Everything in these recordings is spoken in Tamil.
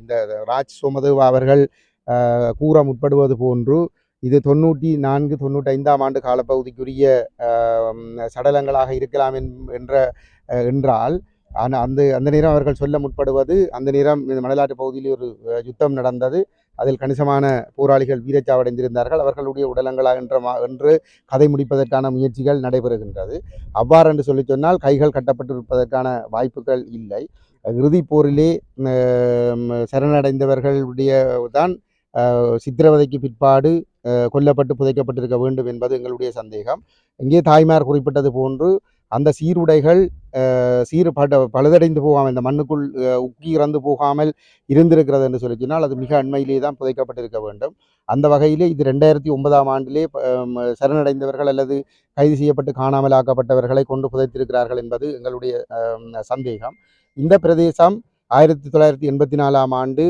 இந்த ராஜ் சோமதேவா அவர்கள் கூற முற்படுவது போன்று இது தொண்ணூற்றி நான்கு தொண்ணூற்றி ஐந்தாம் ஆண்டு காலப்பகுதிக்குரிய சடலங்களாக இருக்கலாம் என்ற என்றால் ஆனால் அந்த அந்த நேரம் அவர்கள் சொல்ல முற்படுவது அந்த நேரம் இந்த மணலாற்று பகுதியில் ஒரு யுத்தம் நடந்தது அதில் கணிசமான போராளிகள் வீரச்சாவடைந்திருந்தார்கள் அவர்களுடைய உடலங்களா என்ற மா என்று கதை முடிப்பதற்கான முயற்சிகள் நடைபெறுகின்றது. அவ்வாறு என்று சொல்லி சொன்னால் கைகள் கட்டப்பட்டிருப்பதற்கான வாய்ப்புகள் இல்லை. இறுதிப் போரிலே சரணடைந்தவர்களுடைய தான் சித்திரவதைக்கு பிற்பாடு கொல்லப்பட்டு புதைக்கப்பட்டிருக்க வேண்டும் என்பது எங்களுடைய சந்தேகம். இங்கே தாய்மார் குறிப்பிட்டது போன்று அந்த சீருடைகள் சீர் பட பழுதடைந்து போகாமல் இந்த மண்ணுக்குள் உக்கி இறந்து போகாமல் இருந்திருக்கிறது என்று சொல்லி சொன்னால் அது மிக அண்மையிலே தான் புதைக்கப்பட்டிருக்க வேண்டும். அந்த வகையிலே இது ரெண்டாயிரத்தி ஒன்பதாம் ஆண்டிலே சரணடைந்தவர்கள் அல்லது கைது செய்யப்பட்டு காணாமல் ஆக்கப்பட்டவர்களை கொண்டு புதைத்திருக்கிறார்கள் என்பது எங்களுடைய சந்தேகம். இந்த பிரதேசம் ஆயிரத்தி தொள்ளாயிரத்தி எண்பத்தி நாலாம் ஆண்டு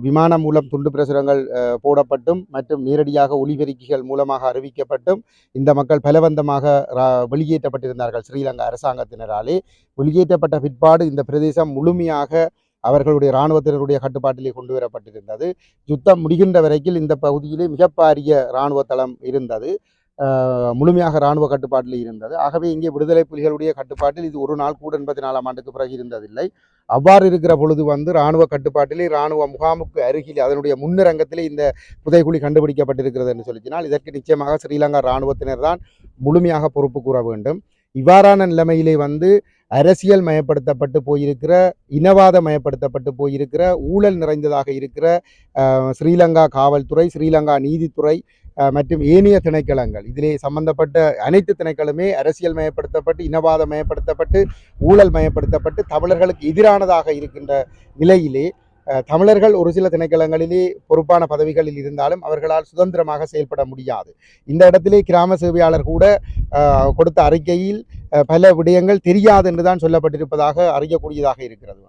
விமானம் மூலம் துண்டு பிரசுரங்கள் போடப்பட்டும் மற்றும் நேரடியாக ஒலிபெருக்கிகள் மூலமாக அறிவிக்கப்பட்டும் இந்த மக்கள் பலவந்தமாக ரா- வெளியேற்றப்பட்டிருந்தார்கள் ஸ்ரீலங்கா அரசாங்கத்தினராலே. வெளியேற்றப்பட்ட பிற்பாடு இந்த பிரதேசம் முழுமையாக அவர்களுடைய இராணுவத்தினருடைய கட்டுப்பாட்டிலே கொண்டு வரப்பட்டிருந்தது. யுத்தம் முடிகின்ற வரைக்கும் இந்த பகுதியிலே மிகப்பாரிய இராணுவ தளம் இருந்தது. முழுமையாக இராணுவ கட்டுப்பாட்டில் இருந்தது. ஆகவே இங்கே விடுதலை புலிகளுடைய கட்டுப்பாட்டில் இது ஒரு நாள் கூட எண்பத்தி நாலாம் ஆண்டுக்கு பிறகு இருந்ததில்லை. அவ்வாறு இருக்கிற பொழுது வந்து இராணுவ கட்டுப்பாட்டிலே இராணுவ முகாமுக்கு அருகில் அதனுடைய முன்னிறங்கத்திலே இந்த புதைகுழி கண்டுபிடிக்கப்பட்டிருக்கிறது என்று சொல்லினால் இதற்கு நிச்சயமாக ஸ்ரீலங்கா இராணுவத்தினர் தான் முழுமையாக பொறுப்பு கூற வேண்டும். இவ்வாறான நிலைமையிலே வந்து அரசியல் மயப்படுத்தப்பட்டு போயிருக்கிற இனவாத மயப்படுத்தப்பட்டு போயிருக்கிற ஊழல் நிறைந்ததாக இருக்கிற ஸ்ரீலங்கா காவல்துறை ஸ்ரீலங்கா நீதித்துறை மற்றும் ஏனைய திணைக்களங்கள். இதிலே சம்பந்தப்பட்ட அனைத்து திணைக்களுமே அரசியல் மயப்படுத்தப்பட்டு இனவாத மயப்படுத்தப்பட்டு ஊழல் மயப்படுத்தப்பட்டு தமிழர்களுக்கு எதிரானதாக இருக்கின்ற நிலையிலே தமிழர்கள் ஒரு சில திணைக்களங்களிலே பொறுப்பான பதவிகளில் இருந்தாலும் அவர்களால் சுதந்திரமாக செயல்பட முடியாது. இந்த இடத்திலே கிராம சேவையாளர் கூட கொடுத்த அறிக்கையில் பல விடயங்கள் தெரியாது என்றுதான் சொல்லப்பட்டிருப்பதாக அறியக்கூடியதாக இருக்கிறது.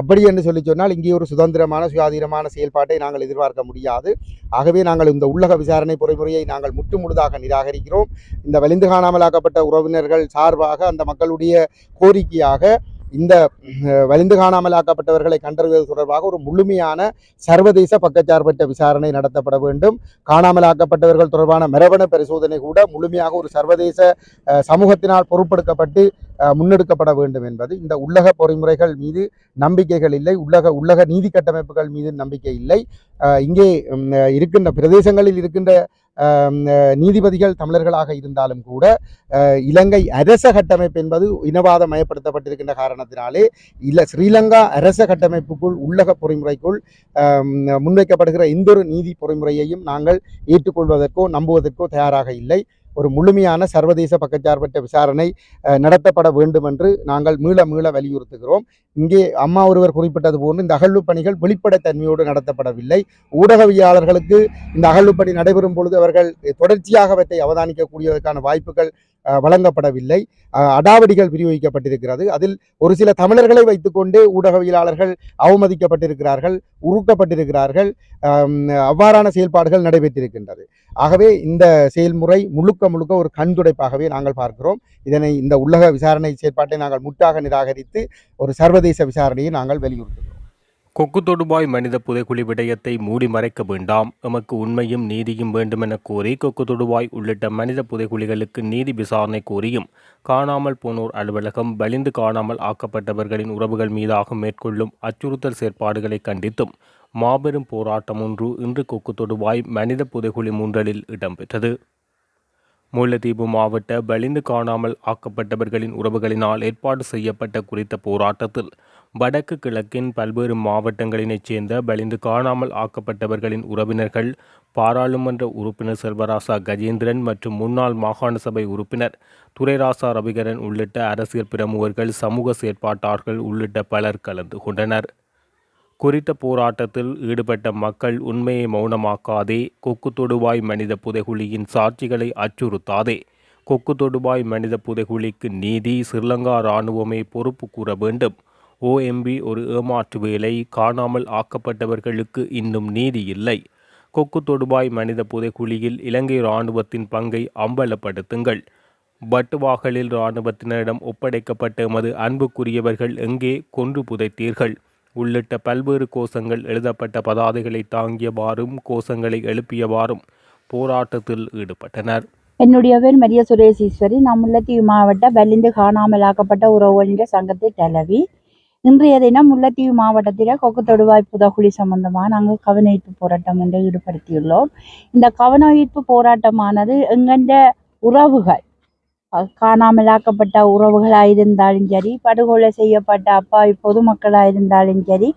அப்படி என்று சொல்லி சொன்னால் இங்கே ஒரு சுதந்திரமான சுயாதீனமான செயல்பாட்டை நாங்கள் எதிர்பார்க்க முடியாது. ஆகவே நாங்கள் இந்த உள்ளக விசாரணை பொறிமுறையை நாங்கள் முற்று முழுதாக நிராகரிக்கிறோம். இந்த வலிந்து காணாமலாக்கப்பட்ட உறவினர்கள் சார்பாக அந்த மக்களுடைய கோரிக்கையாக இந்த வலிந்து காணாமலாக்கப்பட்டவர்களை கண்டறிவது தொடர்பாக ஒரு முழுமையான சர்வதேச பக்கச்சார்பற்ற விசாரணை நடத்தப்பட வேண்டும். காணாமலாக்கப்பட்டவர்கள் தொடர்பான மரபணு பரிசோதனை கூட முழுமையாக ஒரு சர்வதேச சமூகத்தினால் பொறுப்பெடுக்கப்பட்டு முன்னெடுக்கப்பட வேண்டும் என்பது. இந்த உள்ளக பொறிமுறைகள் மீது நம்பிக்கைகள் இல்லை. உள்ளக உள்ளக நீதி கட்டமைப்புகள் மீது நம்பிக்கை இல்லை. இங்கே இருக்கின்ற பிரதேசங்களில் இருக்கின்ற நீதிபதிகள் தமிழர்களாக இருந்தாலும் கூட இலங்கை அரச கட்டமைப்பு என்பது இனவாத மயப்படுத்தப்பட்டிருக்கின்ற காரணத்தினாலே இல்லை ஸ்ரீலங்கா அரச கட்டமைப்புக்குள் உள்ளக பொறிமுறைக்குள் முன்வைக்கப்படுகிற எந்த ஒரு நீதி பொறிமுறையையும் நாங்கள் ஏற்றுக்கொள்வதற்கோ நம்புவதற்கோ தயாராக இல்லை. ஒரு முழுமையான சர்வதேச பக்கச்சார்பற்ற விசாரணை நடத்தப்பட வேண்டும் என்று நாங்கள் மீள மீள வலியுறுத்துகிறோம். இங்கே அம்மா ஒருவர் குறிப்பிட்டது போன்று இந்த அகழ்வு பணிகள் வெளிப்படைத்தன்மையோடு நடத்தப்படவில்லை. ஊடகவியலாளர்களுக்கு இந்த அகழ்வு பணி நடைபெறும் பொழுது அவர்கள் தொடர்ச்சியாக அவற்றை அவதானிக்கக்கூடியதற்கான வாய்ப்புகள் வழங்கப்படவில்லை. அடாவடிகள் விநியோகிக்கப்பட்டிருக்கிறது அதில் ஒரு சில தமிழர்களை வைத்துக்கொண்டு ஊடகவியலாளர்கள் அவமதிக்கப்பட்டிருக்கிறார்கள் உருட்டப்பட்டிருக்கிறார்கள் அவ்வாறான செயல்பாடுகள் நடைபெற்றிருக்கின்றது. ஆகவே இந்த செயல்முறை முழுக்க முழுக்க ஒரு கண்துடைப்பாகவே நாங்கள் பார்க்கிறோம். இதனை இந்த உள்ளக விசாரணை செயற்பாட்டை நாங்கள் முற்றாக நிராகரித்து ஒரு சர்வதேச விசாரணையை நாங்கள் வலியுறுத்துகிறோம். கொக்கு தொடுபாய் மனித புதைக்குழி விடயத்தை மூடி மறைக்க வேண்டாம். எமக்கு உண்மையும் நீதியும் வேண்டுமென கோரி கொக்கு தொடுபாய் உள்ளிட்ட மனித புதைக்குழிகளுக்கு நீதி விசாரணை கோரியும் காணாமல் போனோர் அலுவலகம் வலிந்து காணாமல் ஆக்கப்பட்டவர்களின் உறவுகள் மீதாக மேற்கொள்ளும் அச்சுறுத்தல் செயற்பாடுகளை கண்டித்தும் மாபெரும் போராட்டம் ஒன்று இன்று கொக்கு தொடுபாய் மனித புதைக்குழி மூன்றலில் இடம்பெற்றது. முல்லைத்தீவு மாவட்ட வலிந்து காணாமல் ஆக்கப்பட்டவர்களின் உறவுகளினால் ஏற்பாடு செய்யப்பட்ட குறித்த போராட்டத்தில் வடக்கு கிழக்கின் பல்வேறு மாவட்டங்களினைச் சேர்ந்த பலிந்து காணாமல் ஆக்கப்பட்டவர்களின் உறவினர்கள் பாராளுமன்ற உறுப்பினர் செல்வராசா கஜேந்திரன் மற்றும் முன்னாள் மாகாண சபை உறுப்பினர் துரைராசா ரவிகரன் உள்ளிட்ட அரசியல் பிரமுகர்கள் சமூக செயற்பாட்டாளர்கள் உள்ளிட்ட பலர் கலந்து கொண்டனர். குறித்த போராட்டத்தில் ஈடுபட்ட மக்கள் உண்மையை மௌனமாக்காதே கொக்கு தொடுவாய் மனித புதைகுழியின் சாட்சிகளை அச்சுறுத்தாதே கொக்கு தொடுவாய் மனித புதைகுழிக்கு நீதி ஸ்ரீலங்கா இராணுவமே பொறுப்பு கூற வேண்டும் ஓஎம்பி ஒரு ஏமாற்று வேலை காணாமல் ஆக்கப்பட்டவர்களுக்கு இன்னும் நீதி இல்லை. கொக்கு தொடுபாய் மனித புதைக்குழியில் இலங்கை இராணுவத்தின் பங்கை அம்பலப்படுத்துங்கள். பட்டுவாகலில் இராணுவத்தினரிடம் ஒப்படைக்கப்பட்ட எமது அன்புக்குரியவர்கள் எங்கே கொன்று புதைத்தீர்கள்? உள்ளிட்ட பல்வேறு கோஷங்கள் எழுதப்பட்ட பதாதைகளை தாங்கியவாறும் கோஷங்களை எழுப்பியவாறும் போராட்டத்தில் ஈடுபட்டனர். என்னுடைய பேர் மரிய சுரேசீஸ்வரி நான் முல்லைத்தீவு மாவட்ட வலிந்து காணாமலாக்கப்பட்ட உறவுகளின் சங்கத்தை தலைவி இன்றைய தினம் முல்லைத்தீவு மாவட்டத்தில் கொக்கு தொடுவாய் புதகுழி சம்பந்தமாக நாங்கள் கவனஈர்ப்பு போராட்டம் ஒன்றை ஈடுபடுத்தியுள்ளோம். இந்த கவனயீர்ப்பு போராட்டமானது எங்கெண்ட உறவுகள் காணாமலாக்கப்பட்ட உறவுகளாக இருந்தாலும் சரி படுகொலை செய்யப்பட்ட அப்பாவி பொதுமக்களாக இருந்தாலும் சரி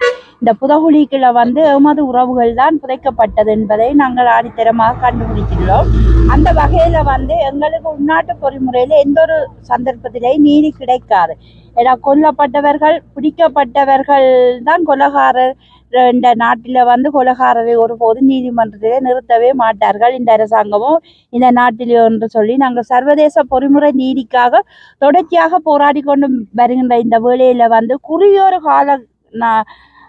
இந்த புதகுழிக்குள்ள வந்து எமது உறவுகள் தான் புதைக்கப்பட்டது என்பதை நாங்கள் ஆணித்தரமாக கண்டுபிடித்துள்ளோம் அந்த வகையில் வந்து எங்களுக்கு உள்நாட்டு பொறிமுறையில் எந்த ஒரு சந்தர்ப்பத்திலேயும் நீதி கிடைக்காது. ஏன்னா கொல்லப்பட்டவர்கள் பிடிக்கப்பட்டவர்கள் தான் கொலகாரர் இந்த நாட்டில் வந்து கொலகாரரை ஒருபோது நீதிமன்றத்திலே நிறுத்தவே மாட்டார்கள். இந்த அரசாங்கமும் இந்த நாட்டிலே என்று சொல்லி நாங்கள் சர்வதேச பொறிமுறை நீதிக்காக தொடர்ச்சியாக போராடி கொண்டு வருகின்ற இந்த வேளையில் வந்து குறியொரு கால நா-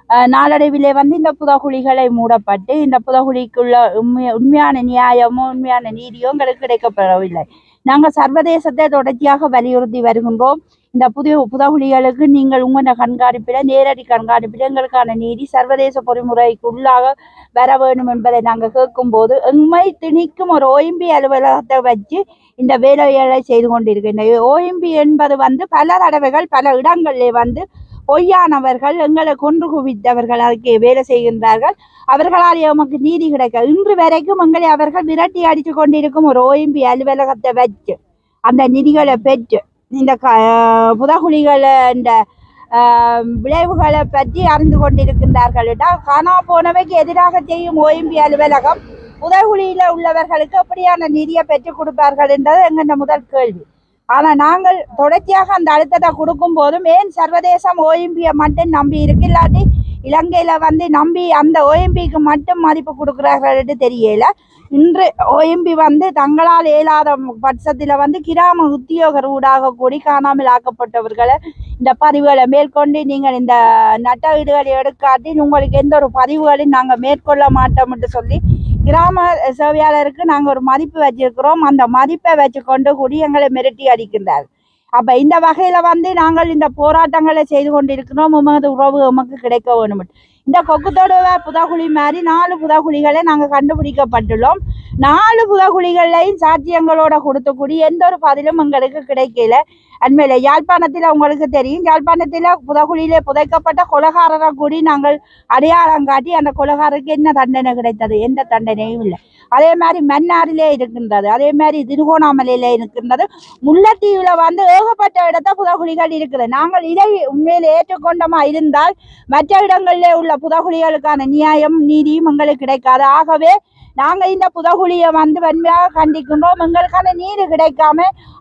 அஹ் நாளடைவிலே வந்து இந்த புதகுழிகளை மூடப்பட்டு இந்த புதகுழிக்குள்ள உண்மை உண்மையான நியாயமும் உண்மையான நீதியும் எங்களுக்கு கிடைக்கப்படவில்லை. நாங்கள் சர்வதேசத்தை தொடர்ச்சியாக வலியுறுத்தி வருகின்றோம். இந்த புதிய புதகுலிகளுக்கு நீங்கள் உங்களோட கண்காணிப்பில் நேரடி கண்காணிப்பில் எங்களுக்கான நீதி சர்வதேச பொறிமுறைக்கு உள்ளாக வர வேண்டும் என்பதை நாங்கள் கேட்கும்போது எம்மை திணிக்கும் ஒரு ஓஎம்பி அலுவலகத்தை வச்சு இந்த வேலைகளை செய்து கொண்டிருக்கின்ற ஓஎம்பி என்பது வந்து பல தடவைகள் பல இடங்களிலே வந்து பொய்யானவர்கள் எங்களை கொன்று குவித்தவர்கள் அதுக்கு வேலை செய்கின்றார்கள். அவர்களால் எமக்கு நீதி கிடைக்க இன்று வரைக்கும் எங்களை அவர்கள் விரட்டி அடித்து கொண்டிருக்கும் ஒரு ஓஎம்பி அலுவலகத்தை வச்சு அந்த நிதிகளை பெற்று இந்த க புதகுலிகளை இந்த விளைவுகளை பற்றி அறிந்து கொண்டிருக்கின்றார்கள் என்றால் காணா போனவைக்கு எதிராக செய்யும் ஓய்ம்பி அலுவலகம் புதகுழியில் உள்ளவர்களுக்கு எப்படியான நிதியை பெற்றுக் கொடுப்பார்கள் என்றது எங்கள் முதல் கேள்வி. ஆனால் நாங்கள் தொடர்ச்சியாக அந்த அழுத்தத்தை கொடுக்கும் போதும் ஏன் சர்வதேசம் ஓஎம்பியை மட்டும் நம்பி இருக்கு இல்லாட்டி இலங்கையில் வந்து நம்பி அந்த ஓஎம்பிக்கு மட்டும் மதிப்பு கொடுக்குறார்கள் தெரியல. இன்று ஓஎம்பி வந்து தங்களால் இயலாத பட்சத்தில் வந்து கிராம உத்தியோகர் ஊடாக கூடி காணாமல் ஆக்கப்பட்டவர்களை இந்த பதிவுகளை மேற்கொண்டு நீங்கள் இந்த நட்ட வீடுகளை எடுக்காட்டி உங்களுக்கு எந்த ஒரு பதிவுகளையும் நாங்கள் மேற்கொள்ள மாட்டோம் என்று சொல்லி கிராம சேவையாளருக்கு நாங்கள் ஒரு மதிப்பு வச்சிருக்கிறோம். அந்த மதிப்பை வச்சுக்கொண்டு கூடி எங்களை மிரட்டி அடிக்கின்றார் அப்ப இந்த வகையில வந்து நாங்கள் இந்த போராட்டங்களை செய்து கொண்டிருக்கிறோம். உமது உறவு உமக்கு கிடைக்க வேண்டும் இந்த கொக்குத்தோட புதகுழி மாதிரி நாலு புதகுழிகளை நாங்கள் கண்டுபிடிக்கப்பட்டுள்ளோம். நாலு புதகுழிகளையும் சாத்தியங்களோட கொடுத்தக்கூடிய எந்த ஒரு பதிலும் எங்களுக்கு கிடைக்கல. அண்மையில யாழ்ப்பாணத்தில் உங்களுக்கு தெரியும். யாழ்ப்பாணத்தில் புதகுழியிலே புதைக்கப்பட்ட கொலகாரரை கூடி நாங்கள் அடையாளம் காட்டி அந்த கொலகாரருக்கு என்ன தண்டனை கிடைத்தது? எந்த தண்டனையும் இல்லை. அதே மாதிரி மன்னாரிலே இருக்கின்றது. அதே மாதிரி திருகோணாமலையிலே இருக்கின்றது. முல்லைத்தீவுல வந்து ஏகப்பட்ட இடத்த புதகுழிகள் இருக்குது. நாங்கள் இதை உண்மையில் ஏற்றுக்கொண்டமா? இருந்தால் மற்ற இடங்களிலே உள்ள புதகுழிகளுக்கான நியாயம் நீதியும் எங்களுக்கு கிடைக்காது. ஆகவே நாங்கள் இந்த புதகுழியை வந்து வன்மையாக கண்டிக்கின்றோம். எங்களுக்கான நீர் கிடைக்காம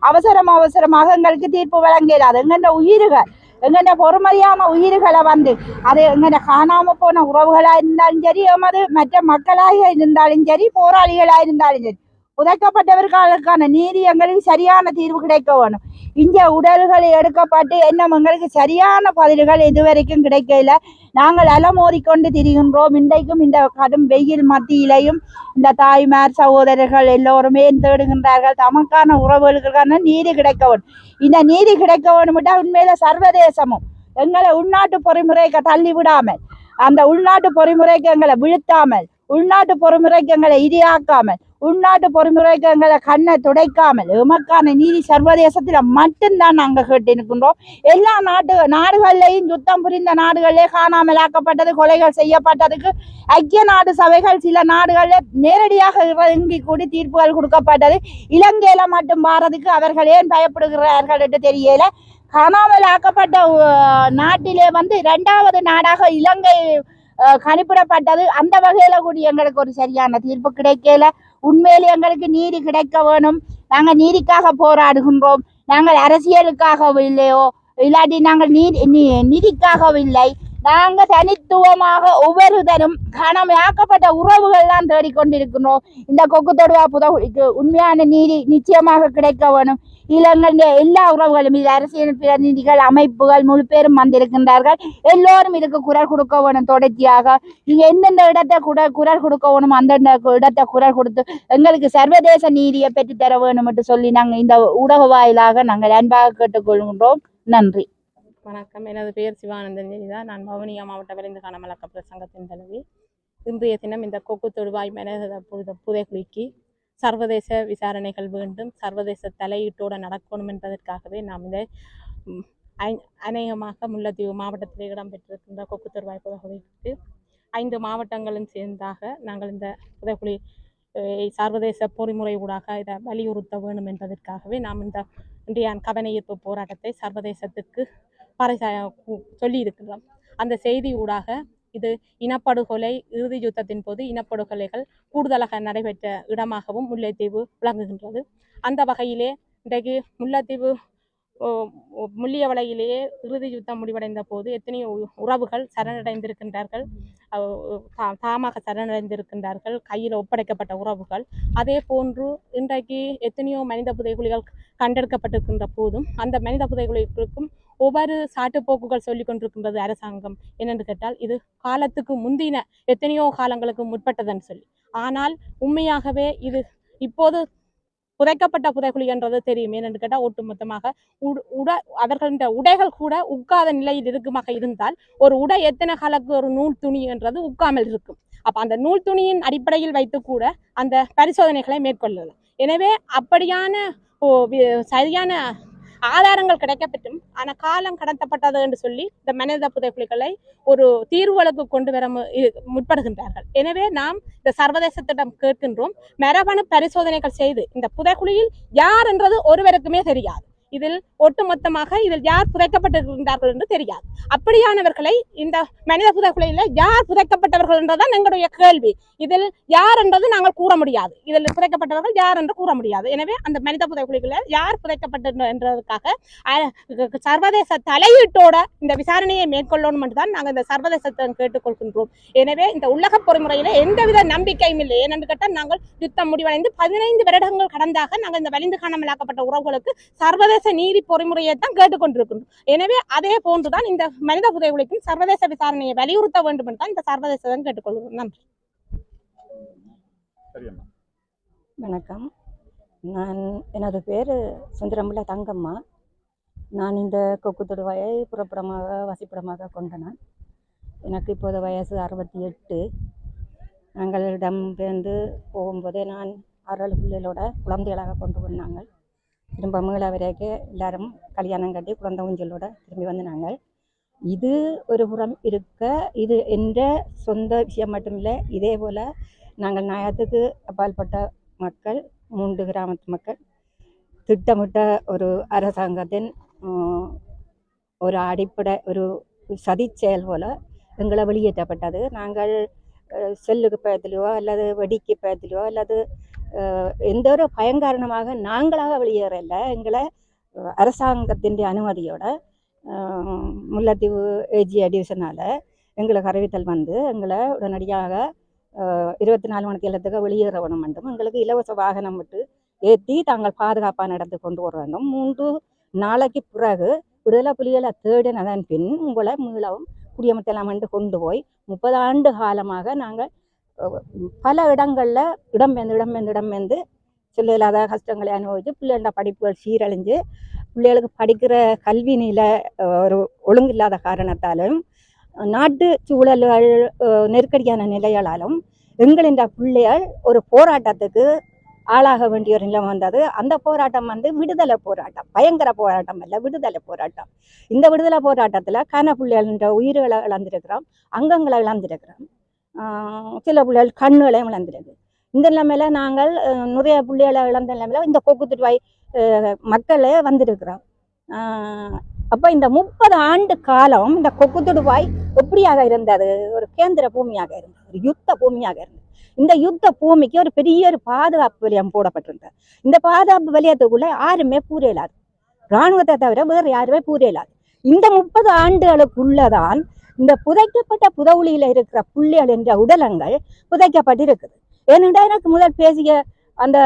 அவசரம் அவசரமாக எங்களுக்கு தீர்ப்பு வழங்கிறாது எங்கெண்ட உயிர்கள் எங்கெண்ட பொறுமதியான உயிர்களை வந்து அது எங்கெண்ட காணாம போன உறவுகளாக இருந்தாலும் சரி எமது மற்ற மக்களாக இருந்தாலும் சரி போராளிகளாக இருந்தாலும் சரி புதைக்கப்பட்டவர்களுக்கான நீதி எங்களுக்கு சரியான தீர்வு கிடைக்க வேணும். இந்த உடல்கள் எடுக்கப்பட்டு இன்னும் எங்களுக்கு சரியான பதில்கள் இதுவரைக்கும் கிடைக்கல. நாங்கள் அலமோதிக்கொண்டு திரிகின்றோம். இன்றைக்கும் இந்த கடும் வெயில் மத்தியிலையும் இந்த தாய்மார் சகோதரர்கள் எல்லோருமே தேடுகின்றார்கள். தமக்கான உறவுகளுக்கான நீதி கிடைக்க வேணும். இந்த நீதி கிடைக்க வேணும்ட்டா உண்மையில சர்வதேசமும் எங்களை உள்நாட்டு பொறிமுறைக்கு தள்ளி விடாமல் அந்த உள்நாட்டு பொறிமுறைக்கு எங்களை வீழ்த்தாமல் உள்நாட்டு பொறிமுறைக்கு எங்களை இடியாக்காமல் உள்நாட்டு பொறுமுறைகளை கண்ணை துடைக்காமல் எமக்கான நீதி சர்வதேசத்தில் மட்டும்தான் நாங்கள் கேட்டிருக்கின்றோம். எல்லா நாட்டு நாடுகள்லையும் யுத்தம் புரிந்த நாடுகளிலே காணாமல் ஆக்கப்பட்டது கொலைகள் செய்யப்பட்டதுக்கு ஐக்கிய நாடு சபைகள் சில நாடுகளில் நேரடியாக இறங்கி கூடி தீர்ப்புகள் கொடுக்கப்பட்டது. இலங்கையில மட்டும் வாரதுக்கு அவர்கள் ஏன் பயப்படுகிறார்கள் என்று தெரியல. காணாமல் ஆக்கப்பட்ட நாட்டிலே வந்து இரண்டாவது நாடாக இலங்கை கணிப்பிடப்பட்டது. அந்த வகையில கூட எங்களுக்கு ஒரு சரியான தீர்ப்பு கிடைக்கல. உண்மையிலே எங்களுக்கு நீதி கிடைக்க வேணும். நாங்கள் நீதிக்காக போராடுகின்றோம். நாங்கள் அரசியலுக்காக இல்லையோ இல்லாட்டி நாங்கள் நீதி நி- நிதிக்காக இல்லை நாங்கள் தனித்துவமாக ஒவ்வொருதரும் காணாமையாக்கப்பட்ட உறவுகள் தான் தேடிக்கொண்டிருக்கிறோம். இந்த கொக்கு தொடுவா புதவுக்கு உண்மையான நீதி நிச்சயமாக கிடைக்க வேணும். இலங்கை எல்லா உறவுகளும் இது அரசியல் பிரதிநிதிகள் அமைப்புகள் முழு பேரும் வந்திருக்கின்றார்கள். எல்லோரும் இதுக்கு குரல் கொடுக்க வேணும் தொடர்ச்சியாக. நீங்க எந்தெந்த இடத்தை குரல் குரல் கொடுக்க வேணும் அந்தந்த கு- இடத்தை குரல் கொடுத்து எங்களுக்கு சர்வதேச நீதியை பெற்றுத்தர தர வேணும் என்று சொல்லி நாங்கள் இந்த ஊடக வாயிலாக நாங்கள் அன்பாக கேட்டுக்கொள்கின்றோம். நன்றி. வணக்கம். எனது பெயர் சிவானந்தன். ஜெனிதா நான் வவுனியா மாவட்ட விரைந்து காணாமலாக்கப்பட்ட பிரசங்கத்தின் தலைவி. இன்றைய தினம் இந்த கொக்கு தொடுவாய் மனித புத புதைகுலிக்கு சர்வதேச விசாரணைகள் வேண்டும். சர்வதேச தலையீட்டோடு நடக்கணும் என்பதற்காகவே நாம் இதை அநேகமாக முல்லைத்தீவு மாவட்டத்தில் இடம்பெற்றிருக்கின்ற கொக்கு தொடுவாய் புதைக்குழிக்கு ஐந்து மாவட்டங்களும் சேர்ந்தாக நாங்கள் இந்த புதைக்குழி சர்வதேச பொறிமுறை ஊடாக இதை வலியுறுத்த வேண்டும் என்பதற்காகவே நாம் இந்த இந்தியான் கவன ஈர்ப்பு போராட்டத்தை சர்வதேசத்துக்கு பறைசா சொல்லி இருக்கிறோம் அந்த செய்தி ஊடாக இது இனப்படுகொலை இறுதி யுத்தத்தின் போது இனப்படுகொலைகள் கூடுதலாக நடைபெற்ற இடமாகவும் முல்லைத்தீவு விளங்குகின்றது. அந்த வகையிலே இன்றைக்கு முல்லைத்தீவு முள்ளியவளையிலேயே இறுதி யுத்தம் முடிவடைந்த போது எத்தனையோ உறவுகள் சரணடைந்திருக்கின்றார்கள். தா- தாமாக சரணடைந்திருக்கின்றார்கள். கையில் ஒப்படைக்கப்பட்ட உறவுகள். அதே போன்று இன்றைக்கு எத்தனையோ மனித புதைகுலிகள் கண்டெடுக்கப்பட்டிருக்கின்ற போதும் அந்த மனித புதைகுலிகளுக்கும் ஒவ்வொரு சாட்டுப்போக்குகள் சொல்லிக் கொண்டிருக்கின்றது அரசாங்கம். என்னென்று கேட்டால் இது காலத்துக்கு முந்தின எத்தனையோ காலங்களுக்கு முற்பட்டதுன்னு சொல்லி. ஆனால் உண்மையாகவே இது இப்போது புதைக்கப்பட்ட புதைக்குழி என்றது தெரியும். ஏனென்று கேட்டால் ஒட்டுமொத்தமாக உட அவர்களின் உடைகள் கூட உட்காத நிலையில் இருக்குமாக இருந்தால் ஒரு உடை எத்தனை காலக்கு ஒரு நூல் துணி என்றது உட்காமல் இருக்கும். அப்போ அந்த நூல் துணியின் அடிப்படையில் வைத்து கூட அந்த பரிசோதனைகளை மேற்கொள்ளலாம். எனவே அப்படியான சரியான ஆதாரங்கள் கிடைக்கப்பட்டும் ஆனால் காலம் கடத்தப்பட்டது என்று சொல்லி இந்த மனித புதைப்புலிகளை ஒரு தீர்வுகளுக்கு கொண்டு வர மு- முற்படுகின்றார்கள். எனவே நாம் இந்த சர்வதேசத்திடம் கேட்கின்றோம் மரபணு பரிசோதனைகள் செய்து இந்த புதைக்குழியில் யார் என்றது ஒருவருக்குமே தெரியாது. இதில் ஒட்டுமொத்தமாக இதில் யார் புதைக்கப்பட்டிருக்கின்றார்கள் என்று தெரியாது. அப்படியானவர்களை இந்த மனித புதைக்குலையில் யார் புதைக்கப்பட்டவர்கள் என்றுதான் எங்களுடைய கேள்வி. இதில் யார் என்றது நாங்கள் கூற முடியாது. இதில் புதைக்கப்பட்டவர்கள் யார் என்று கூற முடியாது. எனவே அந்த மனித புதைக்குழிகளை யார் புதைக்கப்பட்ட என்றதுக்காக சர்வதேச தலையீட்டோட இந்த விசாரணையை மேற்கொள்ளணும் என்று தான் நாங்கள் இந்த சர்வதேசத்தை கேட்டுக்கொள்கின்றோம். எனவே இந்த உலக பொறுமுறையில எந்தவித நம்பிக்கையும் இல்லை. ஏனென்று கேட்டால் நாங்கள் யுத்தம் முடிவடைந்து பதினைந்து வருடங்கள் கடந்தாக நாங்கள் இந்த வலிந்து காணாமலாக்கப்பட்ட உறவுகளுக்கு சர்வதேச நீதி பொறிமுறையை தான் கேட்டுக்கொண்டிருக்கின்றோம். எனவே அதே போன்றுதான் இந்த மனித புதைகுலிக்கும் சர்வதேச விசாரணையை வலியுறுத்த வேண்டும் என்று தான் இந்த சர்வதேசம் கேட்டுக்கொள்கிறோம் நன்றி. வணக்கம். நான் எனது பேர் சுந்தரமுல்ல தங்கம்மா. நான் இந்த கொக்கு தொடுவாயை புறப்படமாக வசிப்பிடமாக கொண்ட நான். எனக்கு இப்போது வயசு அறுபத்தி எட்டு. நாங்களிடம் பேர்ந்து போகும்போதே நான் ஆறு பிள்ளைகளோட குழந்தைகளாக கொண்டு வந்தாங்க. திரும்ப மீள வரைக்கும் எல்லாரும் கல்யாணம் கட்டி குழந்தை ஊஞ்சலோட திரும்பி வந்து நாங்கள். இது ஒரு புறம் இருக்க இது என்ற சொந்த விஷயம் மட்டும் இல்லை இதே போல் நாங்கள் நயத்துக்கு அப்பால்பட்ட மக்கள் மூன்று கிராமத்து மக்கள் திட்டமிட்ட ஒரு அரசாங்கத்தின் ஒரு அடிப்படை ஒரு சதி செயல் போல் எங்களை வெளியேற்றப்பட்டது. நாங்கள் செல்லுக்கு பயத்திலையோ அல்லது வெடிக்கு பயத்திலையோ அல்லது எந்த ஒரு பயங்காரணமாக நாங்களாக வெளியேறல எங்களை அரசாங்கத்தின் அனுமதியோட முல்லைத்தீவு ஏஜி அடிவிஷனால் எங்களுக்கு அறிவித்தல் வந்து எங்களை உடனடியாக இருபத்தி நாலு மணி நேரத்துக்கு வெளியேற வேணும் வேண்டும் எங்களுக்கு இலவச வாகனம் விட்டு ஏற்றி தாங்கள் பாதுகாப்பான இடத்துக்கு கொண்டு வர வேண்டும். மூன்று நாளைக்கு பிறகு விடுதலை புலிகளை தேடினதன் பின் உங்களை மீளவும் குடியமர்த்தலாம் என்று கொண்டு போய் முப்பது ஆண்டு காலமாக நாங்கள் பல இடங்களில் இடம்பெயர்ந்து இடம் இடம்பெயர்ந்து சொல்ல இல்லாத கஷ்டங்களை அனுபவித்து பிள்ளைகளோட படிப்புகள் சீரழிஞ்சு பிள்ளைகளுக்கு படிக்கிற கல்வி நிலை ஒரு ஒழுங்கு இல்லாத காரணத்தாலும் நாட்டு சூழல்கள் நெருக்கடியான நிலைகளாலும் எங்களின் பிள்ளைகள் ஒரு போராட்டத்துக்கு ஆளாக வேண்டிய ஒரு நிலம் வந்தது. அந்த போராட்டம் வந்து விடுதலை போராட்டம் பயங்கர போராட்டம் அல்ல விடுதலை போராட்டம். இந்த விடுதலை போராட்டத்தில் கன பிள்ளைகள உயிர்களை இழந்திருக்கிறோம் அங்கங்களை இழந்திருக்கிறோம். சில பிள்ளைகள் கண்ணுகளையும் இழந்திருக்கு இந்த நிலைமையில நாங்கள் நிறைய பிள்ளைகளை இழந்த நிலைமையில இந்த கொக்கு திருவாய் மக்களே வந்திருக்கிறோம். அப்போ இந்த முப்பது ஆண்டு காலம் இந்த கொக்கு எப்படியாக இருந்தது? ஒரு கேந்திர பூமியாக இருந்தது ஒரு யுத்த பூமியாக இருந்தது. இந்த யுத்த பூமிக்கு ஒரு பெரிய ஒரு பாதுகாப்பு வலயம் போடப்பட்டிருந்தது. இந்த பாதுகாப்பு வலயத்துக்குள்ள யாருமே பூரையிலாது இராணுவத்தை தவிர வேறு யாருமே பூரையிலாது இந்த முப்பது ஆண்டுகளுக்குள்ளதான் இந்த புதைக்கப்பட்ட புதவுளியில இருக்கிற புள்ளிகள் என்ற உடலங்கள் புதைக்கப்பட்டிருக்குது. ஏனென்றால் எனக்கு முதல் பேசிய அந்த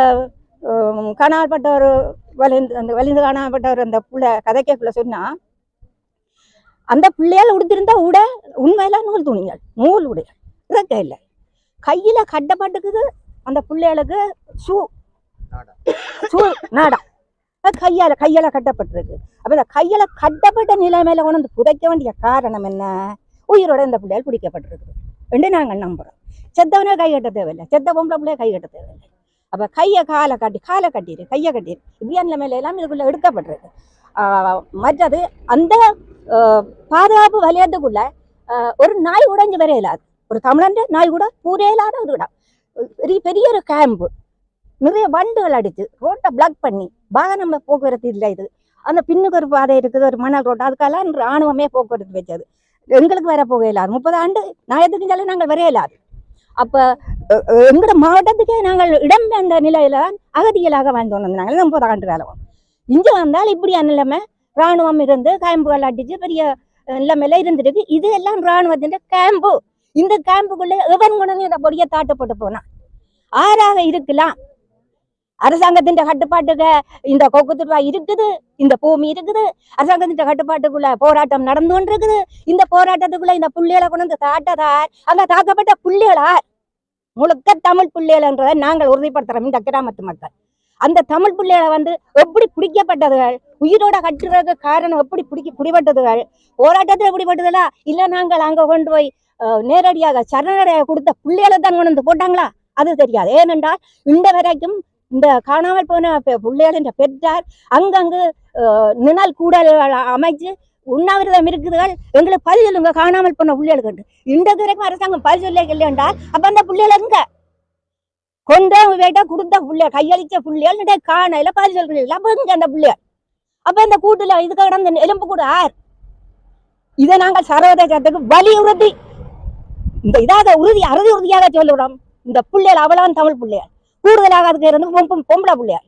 ஹம், காணாமற்பட்ட ஒரு வலிந்து அந்த வலிந்து காணாமப்பட்ட அந்த புள்ள கதைக்குள்ள சொன்னா அந்த பிள்ளையால் உடுத்திருந்த உடை உண்மையில நூல் துணிகள் நூல் உடைகள் இறக்க இல்லை. கையில கட்டப்பட்டுக்குது அந்த பிள்ளைகளுக்கு ஷூ ஷூ நாடா. கையால கையால கட்டப்பட்டிருக்கு. அப்ப இந்த கையில கட்டப்பட்ட நிலைமையில கொண்டு வந்து புதைக்க வேண்டிய காரணம் என்ன? உயிரோட இந்த பிள்ளைகள் பிடிக்கப்பட்டிருக்குது என்று நாங்கள் நம்புறோம். செத்தவனே கை கட்ட தேவையில்லை. செத்த பொம்பளை பிள்ளைய கை கட்ட தேவையில்லை. அப்ப கையை காலை கட்டி காலை கட்டிடு கையை கட்டிடு. இப்படியான நிலைமையில எல்லாம் இதுக்குள்ள எடுக்கப்பட்டிருக்கு. மற்றது அந்த பாதுகாப்பு வலயத்துக்குள்ள ஒரு நாய் உடைஞ்சு வர இயலாது ஒரு தமிழன் நாய் கூட பூரே இல்லாத ஒரு இடம். பெரிய பெரிய ஒரு கேம்பு நிறைய வண்டுகள் அடித்து ரோட்டை பிளாக் பண்ணி வாகனம் போக்குவரத்து இல்லை இது. அந்த பின்னுக்கு ஒரு பாதை இருக்குது ஒரு மணல் ரோடு. அதுக்கெல்லாம் ராணுவமே போக்குவரத்து வச்சது. எங்களுக்கு வர போக இல்லாது முப்பது ஆண்டு நாயத்துக்கு சொல்லி நாங்கள் வர இல்லாது அப்போ அஹ், எங்களோட மாவட்டத்துக்கே நாங்கள் இடம்பெயர்ந்த நிலையில தான் அகதிகளாக வாழ்ந்து வந்தாங்க முப்பது ஆண்டு காலம் இங்கே வந்தால் இப்படியா நிலைமை. ராணுவம் இருந்து கேம்புகள் அடிச்சு பெரிய நிலைமையில இருந்திருக்கு. இது எல்லாம் ராணுவத்தின் கேம்பு. இந்த கேம்புக்குள்ளே எவன் கொண்டு இந்த பொடியை தாட்டப்பட்டு போனான் ஆறாக இருக்கலாம். அரசாங்கத்தின் கட்டுப்பாட்டுக்கு இந்த கொக்குத்துருவா இருக்குது இந்த பூமி இருக்குது. அரசாங்கத்தின் கட்டுப்பாட்டுக்குள்ள போராட்டம் நடந்து கொண்டிருக்குது. இந்த போராட்டத்துக்குள்ள இந்த புள்ளிகளை கொண்டு வந்து தாட்டதார். அங்க தாக்கப்பட்ட புள்ளிகளார். முழுக்க தமிழ் புள்ளிகள்ன்றதை நாங்கள் உறுதிப்படுத்துறோம். இந்த கிராமத்து மக்கள். அந்த தமிழ் பிள்ளைகளை வந்து எப்படி பிடிக்கப்பட்டதுகள்? உயிரோட கட்டுறதுக்கு காரணம் எப்படி பிடிக்க பிடிபட்டதுகள்? போராட்டத்தில் பிடிபட்டதுல? இல்ல நாங்கள் அங்க கொண்டு போய் நேரடியாக சரணடைய கொடுத்த பிள்ளைகளை தான் கொண்டு வந்து போட்டாங்களா? அது தெரியாது. ஏனென்றால் இந்த வரைக்கும் இந்த காணாமல் போன பிள்ளைகளின் பெற்றார். அங்கங்கு அஹ், நிழல் கூடல்கள் அமைச்சு உண்ணாவிரதம் இருக்குதுகள். எங்களுக்கு பதில் சொல்லுங்க காணாமல் போன பிள்ளைகளுக்கு இந்த வரைக்கும் அரசாங்கம் பதில் சொல்ல இல்லையென்றால் அப்ப அந்த பிள்ளைகள் எங்க? கொண்ட வேட்டா கொடுத்த பிள்ளைகள் கையளிச்ச புள்ளைகள் காணையில பதில் சொல்றீங்களா அப்ப எங்க அந்த பிள்ளைகள்? அப்ப இந்த கூட்டுல இதுக்கு கிடந்த எலும்பு கூட ஆர் இதை நாங்கள் சர்வதேசத்துக்கு வலியுறுத்தி இந்த இதாக உறுதி அறுதி உறுதியாக சொல்லுறோம் இந்த பிள்ளைகள் அவ்வளவு தமிழ் பிள்ளைகள். கூடுதலாக அதுக்கு இருந்து பொம்பளை பிள்ளைகள்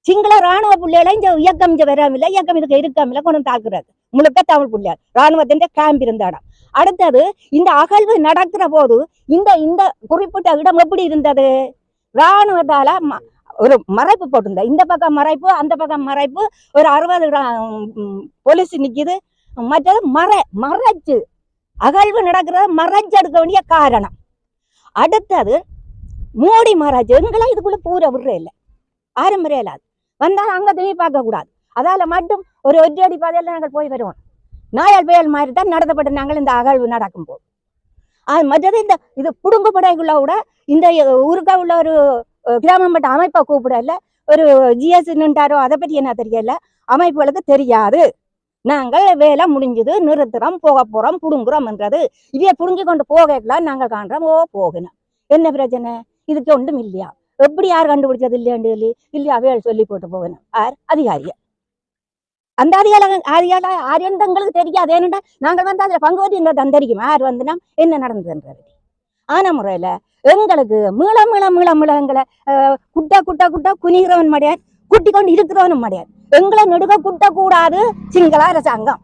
சிங்கள ராணுவ பிள்ளைகளை இந்த இயக்கம் இங்க வராமில்லை இயக்கம் இதுக்கு இருக்காமில்லை கொண்டு தாக்குறாரு. தாக்குறது முழுக்க தமிழ் பிள்ளையார் ராணுவத்தின் கேம்ப் இருந்த இடம் அடுத்தது இந்த அகழ்வு நடக்கிற போது இந்த இந்த குறிப்பிட்ட இடம் எப்படி இருந்தது? ராணுவத்தால ம- ஒரு மறைப்பு போட்டிருந்த இந்த பக்கம் மறைப்பு அந்த பக்கம் மறைப்பு ஒரு அறுபது போலீஸ் நிக்குது. மற்றது மறை மறைச்சு அகழ்வு நடக்கிறத மறைச்சு எடுக்க வேண்டிய காரணம். அடுத்தது மோடி மகாராஜ் எங்களை இதுக்குள்ள பூர விடுற இல்லை. ஆரம்பரே இல்லாது வந்தாலும் அங்க திரும்பி பார்க்கக்கூடாது அதால் அதால மட்டும் ஒரு ஒற்றி அடி பாதையில் நாங்கள் போய் வருவோம். நாயால் புயல் மாதிரி தான் நடத்தப்பட்டு நாங்கள் இந்த அகழ்வு நடக்கும் போது. அது மற்றது இந்த இது புடுங்கு படைக்குள்ள கூட இந்த ஊருக்கா உள்ள ஒரு கிராமம் மட்டும் அமைப்பை கூப்பிடல ஒரு ஜிஎஸ் நின்றாரோ அதை பற்றி என்ன தெரியல. அமைப்புகளுக்கு தெரியாது. நாங்கள் வேலை முடிஞ்சது நிறுத்துறோம் போக போறோம் புடுங்குறோம்ன்றது இதைய புடுங்கி கொண்டு போகலாம் நாங்கள் காண்றோம் ஓ போகணும் என்ன பிரச்சனை? இதுக்கு ஒன்றும் இல்லையா? எப்படி யார் கண்டுபிடிச்சது இல்லையாண்டு சொல்லி இல்லையாவே சொல்லி போட்டு போகணும். ஆர் அதிகாரியா அந்த அதிகால அதிகாரி ஆரியன் எங்களுக்கு தெரியாது. ஏனென்றா நாங்கள் வந்து அதில் பங்கு பற்றி இந்த தந்தரிக்கும் யார் வந்துனா என்ன நடந்ததுன்றது ஆன முறையில எங்களுக்கு மீள மீள மீள மீள எங்களை குட்டா குட்டா குட்டா குனிகிறவன் மடையார் குட்டி கொண்டு இருக்கிறவனும் மடையார். எங்களை நெடுக குட்ட கூடாது சிங்கள அரசாங்கம்.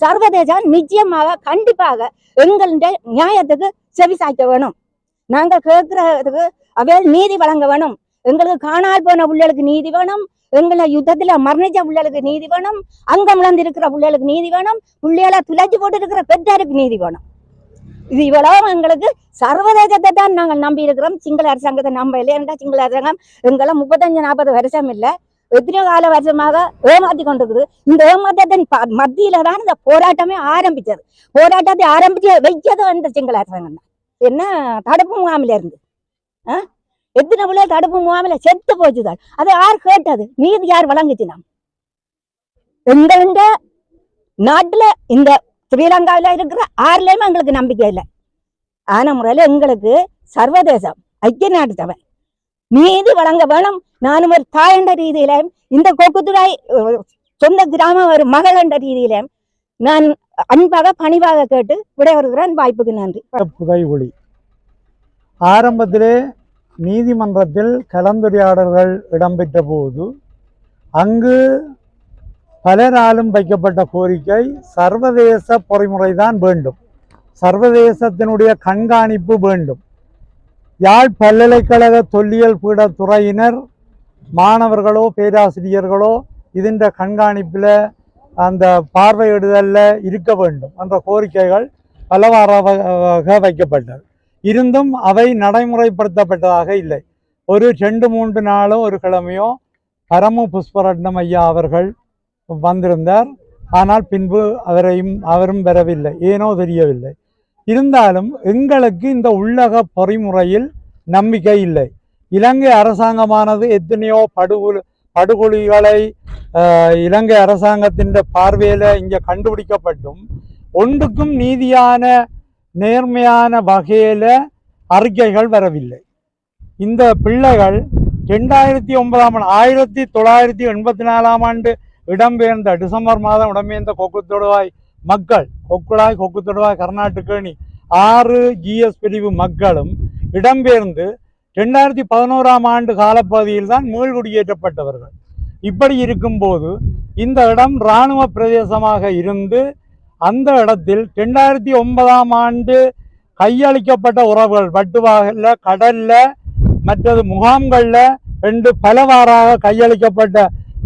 சர்வதேசம் நிச்சயமாக கண்டிப்பாக எங்களுடைய நியாயத்துக்கு செவி சாய்க்க வேணும். நாங்கள் கேட்கறதுக்கு அவையால் நீதி வழங்க வேணும். எங்களுக்கு காணால் போன பிள்ளைகளுக்கு நீதி வேணும். எங்களை யுத்தத்துல மரணிச்ச பிள்ளைகளுக்கு நீதி வேணும். அங்கம் இழந்து இருக்கிற பிள்ளைகளுக்கு நீதி வேணும். பிள்ளைகளை துளைச்சி போட்டு இருக்கிற பெற்றாருக்கு நீதி வேணும். இது இவ்வளவு எங்களுக்கு சர்வதேசத்தை தான் நாங்கள் நம்பி இருக்கிறோம் சிங்கள அரசாங்கத்தை நம்ப இல்லையா சிங்கள அரசாங்கம் எங்களை முப்பத்தஞ்சு நாற்பது வருஷம் இல்லை. எத்தனையோ கால வருஷமாக ஏமாத்தி கொண்டிருக்குது. இந்த ஏமாற்றத்தின் மத்தியில தான் இந்த போராட்டமே ஆரம்பிச்சது. போராட்டத்தை ஆரம்பிச்சு வைச்சது அந்த சிங்கள அரசாங்கம் தான். என்ன தடுப்பு முகாமில இருந்து? ஆ? எத்தனை பிள்ளை தடுப்பு முகாமில செத்து போச்சுதான் அதை யார் கேட்டது? நீதி யார் வழங்குச்சு நாம்? எந்த நாட்டுல இந்த ஸ்ரீலங்காவில் இருக்கிற ஆறுலேயுமே எங்களுக்கு நம்பிக்கை இல்லை. ஆன முறையில எங்களுக்கு சர்வதேசம் ஐக்கிய நாட்டு சபை நீதி வழங்க வேணும். நானும் ஒரு தாயண்ட ரீதியிலையும் இந்த கொக்குத்துறை சொந்த கிராம ஒரு மகள் என்ற ரீதியிலையும் நான் அன்பாக பணிவாக கேட்டு விடைபெறுகிறேன் வாய்ப்புக்கு நன்றி. புதைகுழி ஆரம்பத்திலே நீதிமன்றத்தில் கலந்துரையாடல்கள் இடம்பெற்ற போது அங்கு பலராலும் வைக்கப்பட்ட கோரிக்கை சர்வதேச பொறிமுறைதான் வேண்டும். சர்வதேசத்தினுடைய கண்காணிப்பு வேண்டும். யாழ் பல்கலைக்கழக தொல்லியல் பீடத் துறையினர் மாணவர்களோ பேராசிரியர்களோ இதன் கண்காணிப்பில் அந்த பார்வையிடுதலில் இருக்க வேண்டும் என்ற கோரிக்கைகள் பலவாறாக வைக்கப்பட்டது. இருந்தும் அவை நடைமுறைப்படுத்தப்பட்டதாக இல்லை. ஒரு ரெண்டு மூன்று நாளோ ஒரு கிழமையோ பரம புஷ்பரட்னம் ஐயா அவர்கள் வந்திருந்தார். ஆனால் பின்பு அவரையும் அவரும் வரவில்லை. ஏனோ தெரியவில்லை. இருந்தாலும் எங்களுக்கு இந்த உள்ளக பொறிமுறையில் நம்பிக்கை இல்லை. இலங்கை அரசாங்கமானது எத்தனையோ படுகொலை படுகொலிகளை இலங்கை அரசாங்கத்தின் பார்வையில் இங்கே கண்டுபிடிக்கப்பட்டும் ஒன்றுக்கும் நீதியான நேர்மையான வகையில் அறிக்கைகள் வரவில்லை. இந்த பிள்ளைகள் ரெண்டாயிரத்தி ஒன்பதாம் ஆண்டு ஆயிரத்தி தொள்ளாயிரத்தி எண்பத்தி நாலாம் ஆண்டு இடம்பெயர்ந்த டிசம்பர் மாதம் இடம்பெயர்ந்த கொக்கு தொடுவாய் மக்கள் கொக்குடாய் கொக்கு தொடுவாய் கர்நாடகேணி ஆறு ஜிஎஸ் பிரிவு மக்களும் இடம்பெயர்ந்து ரெண்டாயிரத்தி பதினோராம் ஆண்டு காலப்பகுதியில் தான் மீள்குடியேற்றப்பட்டவர்கள் இப்படி இருக்கும்போது இந்த இடம் இராணுவ பிரதேசமாக இருந்து அந்த இடத்தில் ரெண்டாயிரத்தி ஒன்பதாம் ஆண்டு கையளிக்கப்பட்ட உறவுகள் வட்டுவாகல கடல்ல மற்றது முகாம்களில் ரெண்டு பலவாறாக கையளிக்கப்பட்ட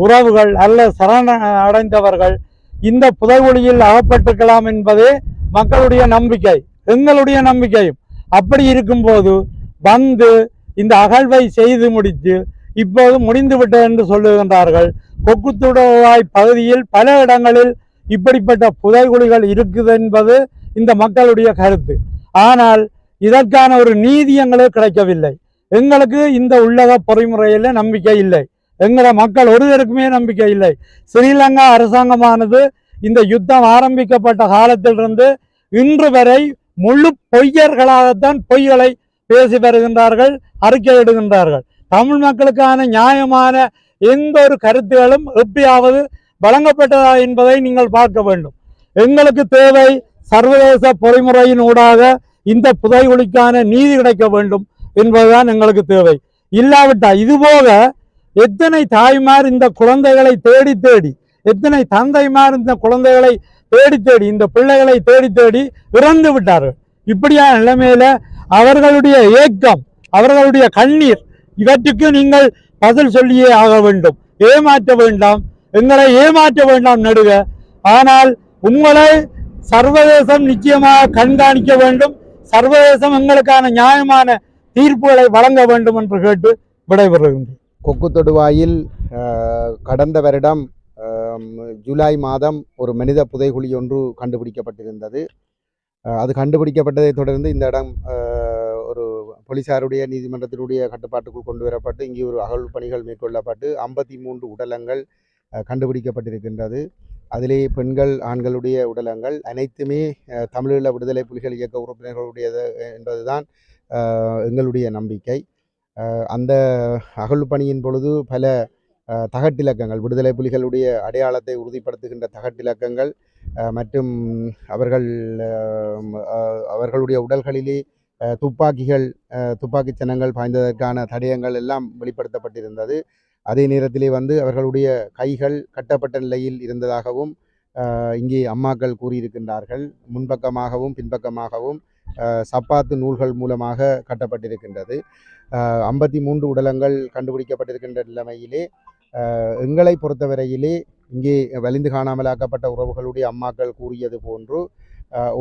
உறவுகள் அல்ல சரண அடைந்தவர்கள். இந்த புதைகுழியில் அகப்பட்டிருக்கலாம் என்பதே மக்களுடைய நம்பிக்கை எங்களுடைய நம்பிக்கையும். அப்படி இருக்கும்போது வந்து இந்த அகழ்வை செய்து முடித்து இப்போது முடிந்துவிட்டது என்று சொல்லுகின்றார்கள். கொக்குத்துடவாய் பகுதியில் பல இடங்களில் இப்படிப்பட்ட புதைகுழிகள் இருக்குது என்பது இந்த மக்களுடைய கருத்து. ஆனால் இதற்கான ஒரு நீதி எங்களுக்கு கிடைக்கவில்லை. எங்களுக்கு இந்த உள்ளக பொறிமுறையில் நம்பிக்கை இல்லை. எங்களை மக்கள் ஒருவருக்குமே நம்பிக்கை இல்லை. ஸ்ரீலங்கா அரசாங்கமானது இந்த யுத்தம் ஆரம்பிக்கப்பட்ட காலத்திலிருந்து இன்று வரை முழு பொய்யர்களாகத்தான் பொய்களை பேசி வருகின்றார்கள். அறிக்கையிடுகின்றார்கள் தமிழ் மக்களுக்கான நியாயமான எந்த ஒரு கருத்துகளும் எப்படியாவது வழங்கப்பட்டதா என்பதை நீங்கள் பார்க்க வேண்டும். எங்களுக்கு தேவை சர்வதேச பொறிமுறையின் ஊடாக இந்த புதைகுழிக்கான நீதி கிடைக்க வேண்டும் என்பதுதான் எங்களுக்கு தேவை. இல்லாவிட்டால் இதுபோக எத்தனை தாய்மார் இந்த குழந்தைகளை தேடி தேடி எத்தனை தந்தைமார் இந்த குழந்தைகளை தேடி தேடி இந்த பிள்ளைகளை தேடி தேடி இறந்து விட்டார்கள். இப்படியான நிலைமையில அவர்களுடைய ஏக்கம் அவர்களுடைய கண்ணீர் இவற்றுக்கு நீங்கள் பதில் சொல்லியே ஆக வேண்டும். ஏமாற்ற வேண்டாம். எங்களை ஏமாற்ற வேண்டாம் நடுக. ஆனால் உங்களை சர்வதேசம் நிச்சயமாக கண்காணிக்க வேண்டும். சர்வதேசம் எங்களுக்கான நியாயமான தீர்ப்புகளை வழங்க வேண்டும் என்று கேட்டு விடைபெறுகின்றேன். கொக்கு தொடுவாயில் கடந்த வருடம் ஜூலை மாதம் ஒரு மனித புதைகுழி ஒன்று கண்டுபிடிக்கப்பட்டிருந்தது. அது கண்டுபிடிக்கப்பட்டதை தொடர்ந்து இந்த இடம் போலீசாருடைய நீதிமன்றத்தினுடைய கட்டுப்பாட்டுக்குள் கொண்டு வரப்பட்டு இங்கே ஒரு அகழ்வு பணிகள் மேற்கொள்ளப்பட்டு ஐம்பத்தி மூன்று உடலங்கள் கண்டுபிடிக்கப்பட்டிருக்கின்றது. அதிலே பெண்கள் ஆண்களுடைய உடலங்கள் அனைத்துமே தமிழீழ விடுதலை புலிகள் இயக்க உறுப்பினர்களுடையது என்பதுதான் எங்களுடைய நம்பிக்கை. அந்த அகழ்வு பணியின் பொழுது பல தகட்டிலக்கங்கள் விடுதலை புலிகளுடைய அடையாளத்தை உறுதிப்படுத்துகின்ற தகட்டிலக்கங்கள் மற்றும் அவர்கள் அவர்களுடைய உடல்களிலே துப்பாக்கிகள் துப்பாக்கி சின்னங்கள் பாய்ந்ததற்கான தடயங்கள் எல்லாம் வெளிப்படுத்தப்பட்டிருந்தது. அதே நேரத்திலே வந்து அவர்களுடைய கைகள் கட்டப்பட்ட நிலையில் இருந்ததாகவும் இங்கே அம்மாக்கள் கூறியிருக்கின்றார்கள். முன்பக்கமாகவும் பின்பக்கமாகவும் சப்பாத்து நூல்கள் மூலமாக கட்டப்பட்டிருக்கின்றது. ஐம்பத்தி மூன்று உடலங்கள் கண்டுபிடிக்கப்பட்டிருக்கின்ற நிலைமையிலே எங்களை பொறுத்தவரையிலே இங்கே வலிந்து காணாமலாக்கப்பட்ட உறவுகளுடைய அம்மாக்கள் கூறியது போன்று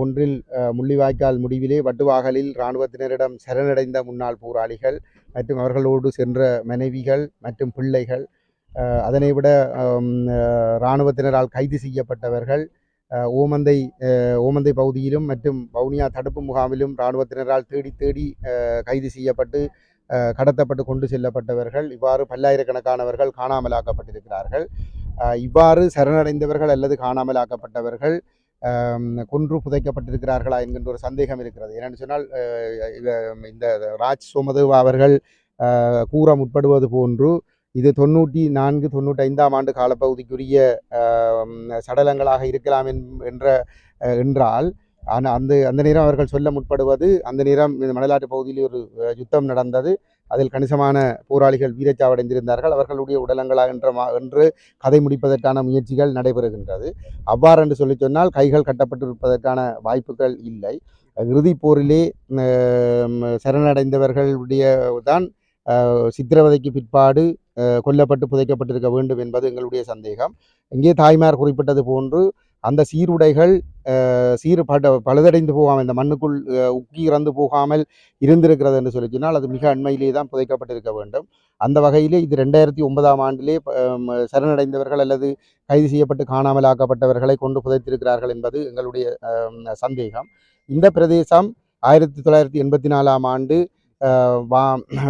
ஒன்றில் முள்ளிவாய்க்கால் முடிவிலே வட்டுவாகலில் இராணுவத்தினரிடம் சரணடைந்த முன்னாள் போராளிகள் மற்றும் அவர்களோடு சென்ற மனைவிகள் மற்றும் பிள்ளைகள் அதனை விட இராணுவத்தினரால் கைது செய்யப்பட்டவர்கள் ஓமந்தை ஓமந்தை பகுதியிலும் மற்றும் வவுனியா தடுப்பு முகாமிலும் இராணுவத்தினரால் தேடி தேடி கைது செய்யப்பட்டு கடத்தப்பட்டு கொண்டு செல்லப்பட்டவர்கள் இவ்வாறு பல்லாயிரக்கணக்கானவர்கள் காணாமலாக்கப்பட்டிருக்கிறார்கள். இவ்வாறு சரணடைந்தவர்கள் அல்லது காணாமலாக்கப்பட்டவர்கள் கொன்று புதைக்கப்பட்டிருக்கிறார்களா என்கின்ற ஒரு சந்தேகம் இருக்கிறது. ஏனென்று சொன்னால் இந்த ராஜ் சோமதேவா அவர்கள் கூற முற்படுவது போன்று இது தொண்ணூற்றி நான்கு தொண்ணூற்றி ஐந்தாம் ஆண்டு காலப்பகுதிக்குரிய சடலங்களாக இருக்கலாம் என்- என்ற என்றால் ஆனால் அந்த அந்த நேரம் அவர்கள் சொல்ல முற்படுவது அந்த நேரம் இந்த மணலாற்று பகுதியில் ஒரு யுத்தம் நடந்தது. அதில் கணிசமான போராளிகள் வீரச்சாவடைந்திருந்தார்கள். அவர்களுடைய உடலங்களா என்ற என்று கதை முடிப்பதற்கான முயற்சிகள் நடைபெறுகின்றது. அவ்வாறு என்று சொல்லி சொன்னால் கைகள் கட்டப்பட்டிருப்பதற்கான வாய்ப்புகள் இல்லை. இறுதி போரிலே சரணடைந்தவர்களுடைய தான் சித்திரவதைக்கு பிற்பாடு கொல்லப்பட்டு புதைக்கப்பட்டிருக்க வேண்டும் என்பது எங்களுடைய சந்தேகம். இங்கே தாய்மார் குறிப்பிட்டது போன்று அந்த சீருடைகள் சீர் பட பழுதடைந்து போகாமல் இந்த மண்ணுக்குள் உக்கி இறந்து போகாமல் இருந்திருக்கிறது என்று சொல்லி சொன்னால் அது மிக அண்மையிலே தான் புதைக்கப்பட்டிருக்க வேண்டும். அந்த வகையிலே இது ரெண்டாயிரத்தி ஒன்பதாம் ஆண்டிலே சரணடைந்தவர்கள் அல்லது கைது செய்யப்பட்டு காணாமல் ஆக்கப்பட்டவர்களை கொண்டு புதைத்திருக்கிறார்கள் என்பது எங்களுடைய சந்தேகம். இந்த பிரதேசம் ஆயிரத்தி தொள்ளாயிரத்தி எண்பத்தி நாலாம் ஆண்டு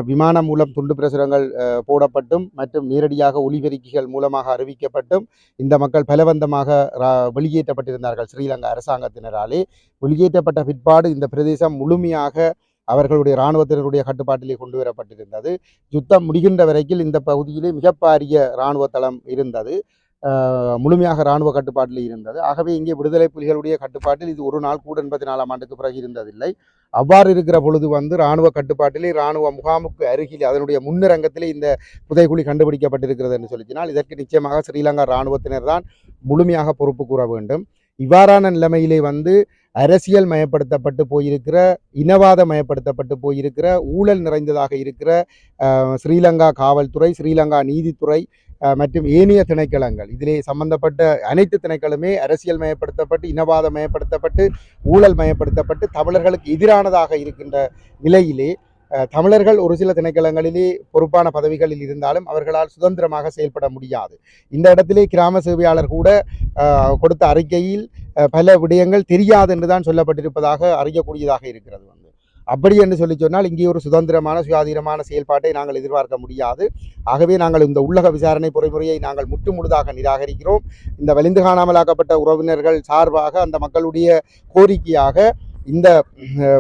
விமானம் மூலம் துண்டு பிரசுரங்கள் போடப்பட்டும் மற்றும் நேரடியாக ஒலிபெருக்கிகள் மூலமாக அறிவிக்கப்பட்டும் இந்த மக்கள் பலவந்தமாக ரா- வெளியேற்றப்பட்டிருந்தார்கள் ஸ்ரீலங்கா அரசாங்கத்தினராலே. வெளியேற்றப்பட்ட பிற்பாடு இந்த பிரதேசம் முழுமையாக அவர்களுடைய இராணுவத்தினருடைய கட்டுப்பாட்டிலே கொண்டு வரப்பட்டிருந்தது. யுத்தம் முடிகின்ற வரைக்கும் இந்த பகுதியிலே மிகப்பாரிய இராணுவ தளம் இருந்தது. முழுமையாக இராணுவ கட்டுப்பாட்டில் இருந்தது. ஆகவே இங்கே விடுதலை புலிகளுடைய கட்டுப்பாட்டில் இது ஒரு நாள் கூட எண்பத்தி நாலாம் ஆண்டுக்கு பிறகு இருந்ததில்லை. அவ்வாறு இருக்கிற பொழுது வந்து இராணுவ கட்டுப்பாட்டிலே இராணுவ முகாமுக்கு அருகில் அதனுடைய முன்னிறங்கத்திலே இந்த புதைக்குழி கண்டுபிடிக்கப்பட்டிருக்கிறது என்று சொல்லிச்சினால் இதற்கு நிச்சயமாக ஸ்ரீலங்கா இராணுவத்தினர் தான் முழுமையாக பொறுப்பு கூற வேண்டும். இவ்வாறான நிலைமையிலே வந்து அரசியல் மயப்படுத்தப்பட்டு போயிருக்கிற இனவாத மயப்படுத்தப்பட்டு போயிருக்கிற ஊழல் நிறைந்ததாக இருக்கிற ஸ்ரீலங்கா காவல்துறை ஸ்ரீலங்கா நீதித்துறை மற்றும் ஏனைய திணைக்களங்கள். இதிலே சம்பந்தப்பட்ட அனைத்து திணைக்களுமே அரசியல் மயப்படுத்தப்பட்டு இனவாத மயப்படுத்தப்பட்டு ஊழல் மயப்படுத்தப்பட்டு தமிழர்களுக்கு எதிரானதாக இருக்கின்ற நிலையிலே தமிழர்கள் ஒரு சில திணைக்களங்களிலே பொறுப்பான பதவிகளில் இருந்தாலும் அவர்களால் சுதந்திரமாக செயல்பட முடியாது. இந்த இடத்திலே கிராம சேவையாளர் கூட கொடுத்த அறிக்கையில் பல விடயங்கள் தெரியாது என்றுதான் சொல்லப்பட்டிருப்பதாக அறியக்கூடியதாக இருக்கிறது. அப்படி என்று சொல்லி சொன்னால் இங்கே ஒரு சுதந்திரமான சுயாதீனமான செயல்பாட்டை நாங்கள் எதிர்பார்க்க முடியாது. ஆகவே நாங்கள் இந்த உள்ளக விசாரணை பொறிமுறையை நாங்கள் முற்று முழுதாக நிராகரிக்கிறோம். இந்த வலிந்து காணாமலாக்கப்பட்ட உறவினர்கள் சார்பாக அந்த மக்களுடைய கோரிக்கையாக இந்த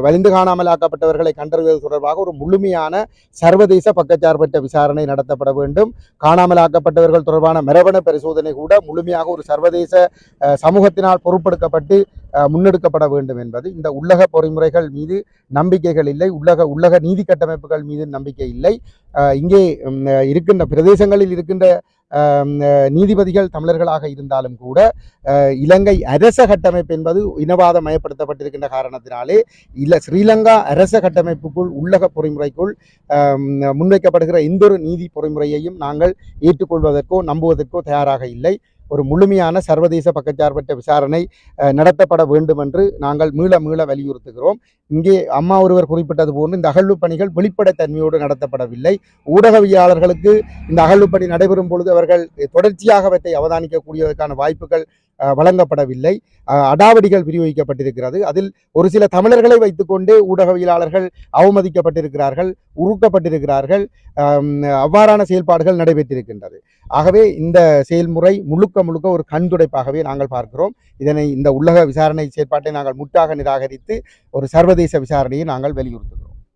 வலிந்து காணாமலாக்கப்பட்டவர்களை கண்டறிவது தொடர்பாக ஒரு முழுமையான சர்வதேச பக்கச்சார்பற்ற விசாரணை நடத்தப்பட வேண்டும். காணாமலாக்கப்பட்டவர்கள் தொடர்பான மரபணு பரிசோதனை கூட முழுமையாக ஒரு சர்வதேச சமூகத்தினால் பொறுப்பெடுக்கப்பட்டு முன்னெடுக்கப்பட வேண்டும் என்பது. இந்த உள்ளக பொறிமுறைகள் மீது நம்பிக்கைகள் இல்லை. உள்ளக உள்ளக நீதி கட்டமைப்புகள் மீது நம்பிக்கை இல்லை. இங்கே இருக்கின்ற பிரதேசங்களில் இருக்கின்ற நீதிபதிகள் தமிழர்களாக இருந்தாலும் கூட இலங்கை அரச கட்டமைப்பு என்பது இனவாத மயப்படுத்தப்பட்டிருக்கின்ற காரணத்தினாலே இல்ல ஸ்ரீலங்கா அரச கட்டமைப்புக்குள் உள்ளக பொறிமுறைக்குள் முன்வைக்கப்படுகிற எந்த ஒரு நீதி பொறிமுறையையும் நாங்கள் ஏற்றுக்கொள்வதற்கோ நம்புவதற்கோ தயாராக இல்லை. ஒரு முழுமையான சர்வதேச பக்கச்சார்பற்ற விசாரணை நடத்தப்பட வேண்டும் என்று நாங்கள் மீள மீள வலியுறுத்துகிறோம். இங்கே அம்மா ஒருவர் குறிப்பிட்டது போன்று இந்த அகழ்வு பணிகள் வெளிப்படைத்தன்மையோடு நடத்தப்படவில்லை. ஊடகவியலாளர்களுக்கு இந்த அகழ்வு பணி நடைபெறும் பொழுது அவர்கள் தொடர்ச்சியாக அவற்றை அவதானிக்கக்கூடியதற்கான வாய்ப்புகள் வழங்கப்படவில்லை. அடாவடிகள் விநியோகிக்கப்பட்டிருக்கிறது அதில் ஒரு சில தமிழர்களை வைத்துக்கொண்டே ஊடகவியலாளர்கள் அவமதிக்கப்பட்டிருக்கிறார்கள் உருக்கப்பட்டிருக்கிறார்கள் அவ்வாறான செயல்பாடுகள் நடைபெற்றிருக்கின்றது. ஆகவே இந்த செயல்முறை முழுக்க முழுக்க ஒரு கண்துடைப்பாகவே நாங்கள் பார்க்கிறோம். இதனை இந்த உள்ளக விசாரணை செயற்பாட்டை நாங்கள் முட்டாக நிராகரித்து ஒரு சர்வதேச விசாரணையை நாங்கள் வலியுறுத்துகிறோம்.